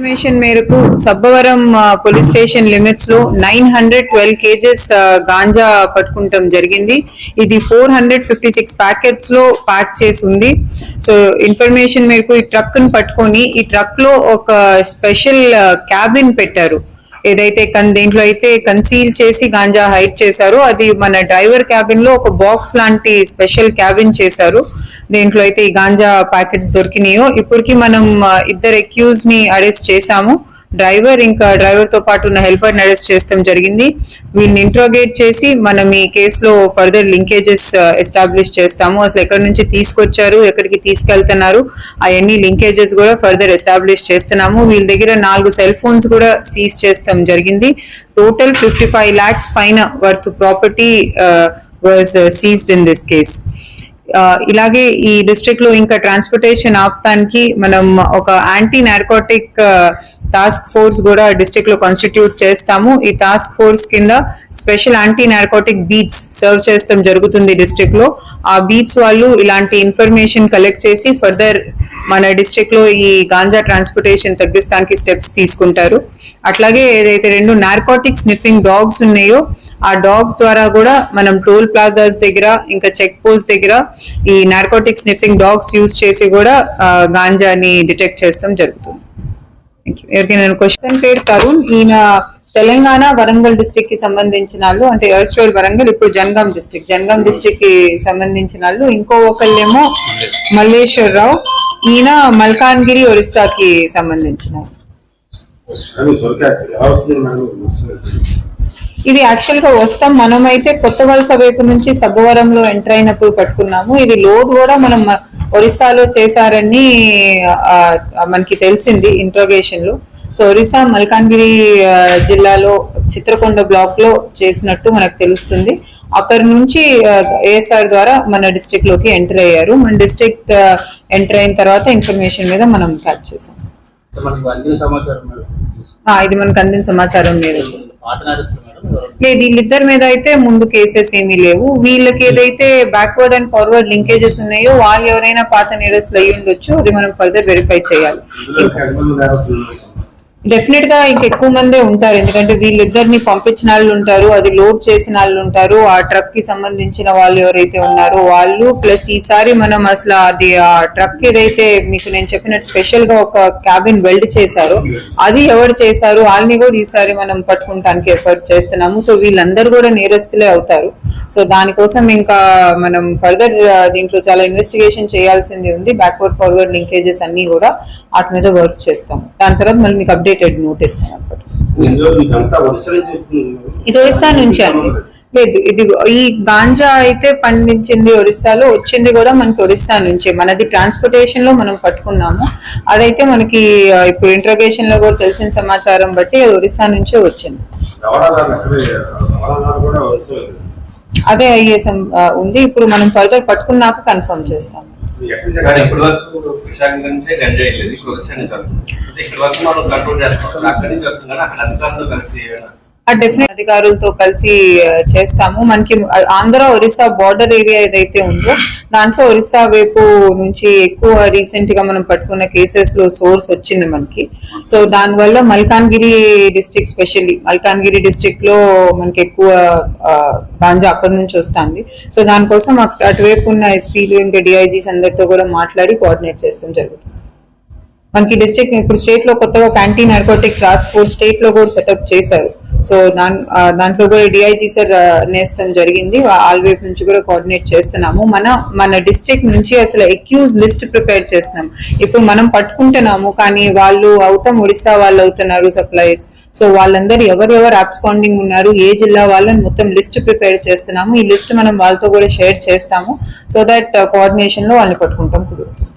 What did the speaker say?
Information మేరకు Sabbavaram police station లిమిట్స్లో nine hundred twelve KGs ganja పట్టుకుంటాం జరిగింది. ఇది ఫోర్ హండ్రెడ్ ఫిఫ్టీ సిక్స్ ప్యాకెట్స్లో ప్యాక్ చేసి ఉంది. సో ఇన్ఫర్మేషన్ మేరకు ఈ ట్రక్ని పట్టుకొని ఈ ట్రక్లో ఒక స్పెషల్ క్యాబిన్ పెట్టారు. ఏదైతే కన్ దీంట్లో అయితే కన్సీల్ చేసి గాంజా హైడ్ చేశారో అది మన డ్రైవర్ క్యాబిన్లో ఒక బాక్స్ లాంటి స్పెషల్ క్యాబిన్ చేశారు. దీంట్లో అయితే ఈ గాంజా ప్యాకెట్స్ దొరికినాయో ఇప్పటికి మనం ఇద్దరు అక్యూజ్ని అరెస్ట్ చేశాము. డ్రైవర్ ఇంకా డ్రైవర్తో పాటు ఉన్న హెల్పర్ అరెస్ట్ చేస్తాం జరిగింది. వీళ్ళని ఇంట్రోగేట్ చేసి మనం ఈ కేసులో ఫర్దర్ లింకేజెస్ ఎస్టాబ్లిష్ చేస్తాము. అసలు ఎక్కడి నుంచి తీసుకొచ్చారు ఎక్కడికి తీసుకెళ్తున్నారు అవన్నీ లింకేజెస్ కూడా ఫర్దర్ ఎస్టాబ్లిష్ చేస్తున్నాము. వీళ్ళ దగ్గర నాలుగు సెల్ ఫోన్స్ కూడా సీజ్ చేస్తాం జరిగింది. టోటల్ ఫిఫ్టీ ఫైవ్ లాక్స్ పైన worth property was seized in this case ఇలాగే ఈ డిస్ట్రిక్ట్లో ఇంకా ట్రాన్స్పోర్టేషన్ ఆపటానికి మనం ఒక యాంటీ నార్కోటిక్ టాస్క్ ఫోర్స్ కూడా డిస్ట్రిక్ట్లో కాన్స్టిట్యూట్ చేస్తాము. ఈ టాస్క్ ఫోర్స్ కింద special anti narcotic beats serve చేస్తాం జరుగుతుంది డిస్ట్రిక్ట్లో. ఆ బీట్స్ వాళ్ళు ఇలాంటి ఇన్ఫర్మేషన్ కలెక్ట్ చేసి ఫర్దర్ మన డిస్ట్రిక్ట్లో ఈ గాంజా ట్రాన్స్పోర్టేషన్ తగ్గిస్తానికి స్టెప్స్ తీసుకుంటారు. అట్లాగే ఏదైతే రెండు నార్కోటిక్ స్నిఫింగ్ డాగ్స్ ఉన్నాయో ఆ డాగ్స్ ద్వారా కూడా మనం టోల్ ప్లాజాస్ దగ్గర ఇంకా చెక్ పోస్ట్ దగ్గర ఈ నార్కోటిక్ స్నిఫింగ్ డాగ్స్ యూజ్ చేసి కూడా గాంజాని డిటెక్ట్ చేస్తాం జరుగుతుంది. ఎవరికైనా క్వశ్చన్ పేరు తరుణ్ ఈయన తెలంగాణ వరంగల్ డిస్ట్రిక్ట్కి సంబంధించిన వాళ్ళు అంటే ఎర్స్ట్రైల్ వరంగల్ ఇప్పుడు జనగాం డిస్ట్రిక్ట్ జనగాం డిస్ట్రిక్ట్కి సంబంధించిన వాళ్ళు ఇంకో ఒకళ్ళేమో మల్లేశ్వరరావు ఈయన మల్కాన్గిరి ఒరిస్సాకి సంబంధించిన. ఇది యాక్చువల్గా వస్తాం మనం అయితే కొత్త వలస వైపు నుంచి సబ్బవరంలో ఎంటర్ అయినప్పుడు పట్టుకున్నాము. ఇది లోడ్ కూడా మనం ఒరిస్సాలో చేశారని మనకి తెలిసింది ఇంట్రోగేషన్లో సో ఒరిస్సా మల్కాన్గిరి జిల్లాలో చిత్రకొండ బ్లాక్లో చేసినట్టు మనకు తెలుస్తుంది. అక్కడి నుంచి ఏఎస్ఆర్ ద్వారా మన డిస్ట్రిక్ట్లోకి ఎంటర్ అయ్యారు. మన డిస్ట్రిక్ట్ ఎంటర్ అయిన తర్వాత ఇన్ఫర్మేషన్ మీద మనం క్యాచ్ చేసాం. మనకి అందిన సమాచారం మేడం ఆ, ఇది మనకు అందిన సమాచారం మీద. లేదు వీళ్ళిద్దరి మీద అయితే ముందు కేసెస్ ఏమీ లేవు. వీళ్ళకి ఏదైతే బ్యాక్వర్డ్ అండ్ ఫార్వర్డ్ లింకేజెస్ ఉన్నాయో వాళ్ళు ఎవరైనా పాత నేరస్తులు అయ్యి ఉండొచ్చు అది మనం ఫర్దర్ వెరిఫై చేయాలి. డెఫినెట్గా ఇంకెక్కువ మందే ఉంటారు. ఎందుకంటే వీళ్ళిద్దరిని పంపించిన వాళ్ళు ఉంటారు. అది లోడ్ చేసిన వాళ్ళు ఉంటారు. ఆ ట్రక్కి సంబంధించిన వాళ్ళు ఎవరైతే ఉన్నారో వాళ్ళు. ప్లస్ ఈసారి మనం అసలు అది ఆ ట్రక్ ఏదైతే మీకు నేను చెప్పినట్టు స్పెషల్గా ఒక క్యాబిన్ వెల్డ్ చేశారో అది ఎవరు చేశారు? వాళ్ళని కూడా ఈసారి మనం పట్టుకుంటానికి ఎఫర్ట్ చేస్తున్నాము. సో వీళ్ళందరూ కూడా నేరస్తులే అవుతారు. సో దానికోసం ఇంకా మనం ఫర్దర్ దీంట్లో చాలా ఇన్వెస్టిగేషన్ చేయాల్సింది ఉంది. బ్యాక్వర్డ్ ఫార్వర్డ్ లింకేజెస్ అన్ని కూడా వాటి మీద వర్క్ చేస్తాం దాని తర్వాత మళ్ళీ మీకు అప్డేటెడ్ నోట్ ఇస్తాం వస్తుంది. ఇది ఒరిస్సా నుంచి అండి. లేదు ఇది ఈ గాంజా అయితే పండించింది ఒరిస్సాలో వచ్చింది కూడా మనకి ఒరిస్సా నుంచే. మనది ట్రాన్స్పోర్టేషన్లో మనం పట్టుకున్నాము. అదైతే మనకి ఇప్పుడు ఇంట్రోగేషన్లో కూడా తెలిసిన సమాచారం బట్టి ఒరిస్సా నుంచే వచ్చింది. అదే ఐఏఎస్ఎం సం- ఉంది. ఇప్పుడు మనం ఫర్దర్ పట్టుకున్నాక కన్ఫర్మ్ చేస్తాం. ఇప్పటి వరకు గంజా ఇప్పుడు ఇప్పటి వరకు మనం కంట్రోల్ చేస్తాం. అక్కడి నుంచి వస్తుంది కానీ అక్కడ అధికారులతో కలిసి డెఫినెట్ అధికారులతో కలిసి చేస్తాము. మనకి ఆంధ్ర ఒరిస్సా బార్డర్ ఏరియా ఏదైతే ఉందో దాంట్లో ఒరిస్సా వైపు నుంచి ఎక్కువ రీసెంట్గా మనం పట్టుకున్న కేసెస్లో సోర్స్ వచ్చింది మనకి. సో దానివల్ల మల్కాన్గిరి డిస్ట్రిక్ట్ స్పెషల్లీ మల్కాన్గిరి డిస్ట్రిక్ట్లో మనకి ఎక్కువ గాంజా అక్కడి నుంచి వస్తుంది. సో దానికోసం అటు- అటువైపు ఉన్న ఎస్పీలు ఇంకా డిఐజీస్ అందరితో కూడా మాట్లాడి కోఆర్డినేట్ చేస్తాం జరుగుతుంది. మనకి డిస్ట్రిక్ట్ ఇప్పుడు స్టేట్లో కొత్తగా క్యాంటీన్ నార్కోటిక్ టాస్క్ ఫోర్స్ స్టేట్లో కూడా సెటప్ చేశారు. సో దాని దాంట్లో కూడా డిఐజీ సార్ నేస్తం జరిగింది. ఆల్ వైపు నుంచి కూడా కోఆర్డినేట్ చేస్తున్నాము. మన మన డిస్ట్రిక్ట్ నుంచి అసలు ఎక్యూజ్ లిస్ట్ ప్రిపేర్ చేస్తున్నాం. ఇప్పుడు మనం పట్టుకుంటున్నాము కానీ వాళ్ళు అవుతాం ఒడిస్సా వాళ్ళు అవుతున్నారు సప్లయర్స్. సో వాళ్ళందరూ ఎవరెవరు అబ్స్కాండింగ్ ఉన్నారు ఏ జిల్లా వాళ్ళని మొత్తం లిస్ట్ ప్రిపేర్ చేస్తున్నాము. ఈ లిస్ట్ మనం వాళ్ళతో కూడా షేర్ చేస్తాము. సో దట్ కోఆర్డినేషన్లో వాళ్ళని పట్టుకుంటాం. కుదురుతుంది